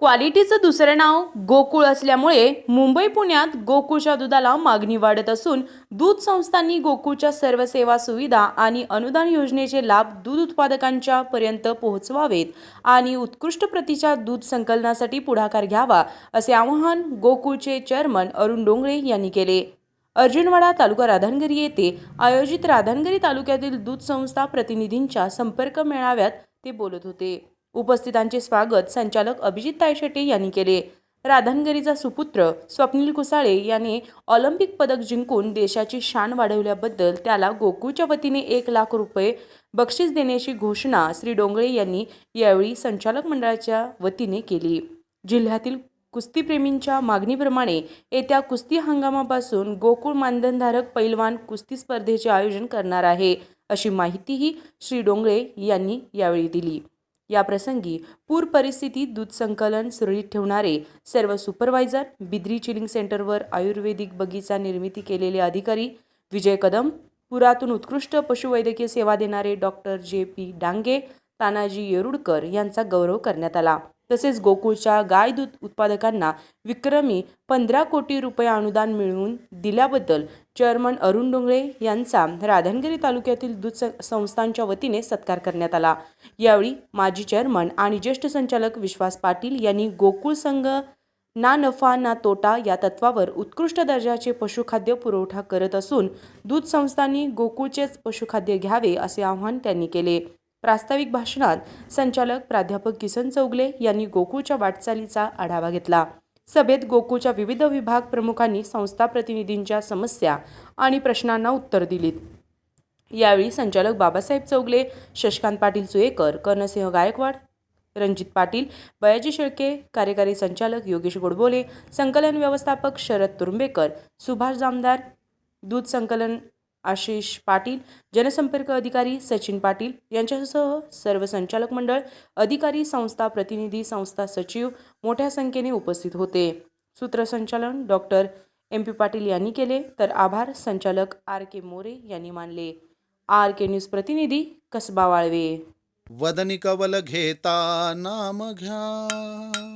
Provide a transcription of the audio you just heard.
क्वालिटीचं दुसरं नाव गोकुळ असल्यामुळे मुंबई पुण्यात गोकुळच्या दुधाला मागणी वाढत असून दूध संस्थांनी गोकुळच्या सर्व सेवा सुविधा आणि अनुदान योजनेचे लाभ दूध उत्पादकांच्या पर्यंत पोहोचवावेत आणि उत्कृष्ट प्रतीच्या दूध संकलनासाठी पुढाकार घ्यावा असे आवाहन गोकुळचे चेअरमन अरुण डोंगळे यांनी केले. अर्जुनवाडा तालुका राधानगरी येथे आयोजित राधानगरी तालुक्यातील दूध संस्था प्रतिनिधींच्या संपर्क मेळाव्यात ते बोलत होते. उपस्थितांचे स्वागत संचालक अभिजित तायशेटे यांनी केले. राधानगरीचा सुपुत्र स्वप्नील कुसाळे याने ऑलिम्पिक पदक जिंकून देशाची शान वाढवल्याबद्दल त्याला गोकुळच्या वतीने एक लाख रुपये बक्षीस देण्याची घोषणा श्री डोंगळे यांनी यावेळी संचालक मंडळाच्या वतीने केली. जिल्ह्यातील कुस्तीप्रेमींच्या मागणीप्रमाणे येत्या कुस्ती हंगामापासून गोकुळ मानधनधारक पैलवान कुस्ती स्पर्धेचे आयोजन करणार आहे अशी माहितीही श्री डोंगळे यांनी यावेळी दिली. याप्रसंगी पूर परिस्थितीत दूध संकलन सुरळीत ठेवणारे सर्व सुपरवायझर बिद्री चिलिंग सेंटरवर आयुर्वेदिक बगीचा निर्मिती केलेले अधिकारी विजय कदम पुरातून उत्कृष्ट पशुवैद्यकीय सेवा देणारे doctor J P Dange Tanaji येरुडकर यांचा गौरव करण्यात आला. तसेच गोकुळच्या गाय दूध उत्पादकांना विक्रमी पंधरा कोटी रुपये अनुदान मिळवून दिल्याबद्दल चेअरमन अरुण डोंगळे यांचा राधनगिरी तालुक्यातील दूध संस्थांच्या वतीने सत्कार करण्यात आला. यावेळी माजी चेअरमन आणि ज्येष्ठ संचालक विश्वास पाटील यांनी गोकुळ संघ ना नफा ना तोटा या तत्वावर उत्कृष्ट दर्जाचे पशुखाद्य पुरवठा करत असून दूध संस्थांनी गोकुळचेच पशुखाद्य घ्यावे असे आवाहन त्यांनी केले. प्रास्ताविक भाषणात संचालक प्राध्यापक किसन चौगले यांनी गोकुळच्या वाटचालीचा आढावा घेतला. सभेत गोकुळच्या विविध विभाग प्रमुखांनी संस्था प्रतिनिधींच्या समस्या आणि प्रश्नांना उत्तर दिलीत. यावेळी संचालक बाबासाहेब चौगले शशकांत पाटील सुयेकर कर्णसिंह गायकवाड रणजित पाटील बयाजी शेळके कार्यकारी संचालक योगेश गोडबोले संकलन व्यवस्थापक शरद तुरुंबेकर सुभाष जामदार दूध संकलन आशिष पाटील जनसंपर्क अधिकारी सचिन पाटील यांच्यासह सर्व संचालक मंडळ अधिकारी संस्था प्रतिनिधी संस्था सचिव मोठ्या संख्येने उपस्थित होते. सूत्रसंचालन डॉक्टर एम पी पाटील यांनी केले तर आभार संचालक आर के मोरे यांनी मानले. आर के न्यूज प्रतिनिधी कसबा वाळवे. वदनी कवल घेता नाम घ्या.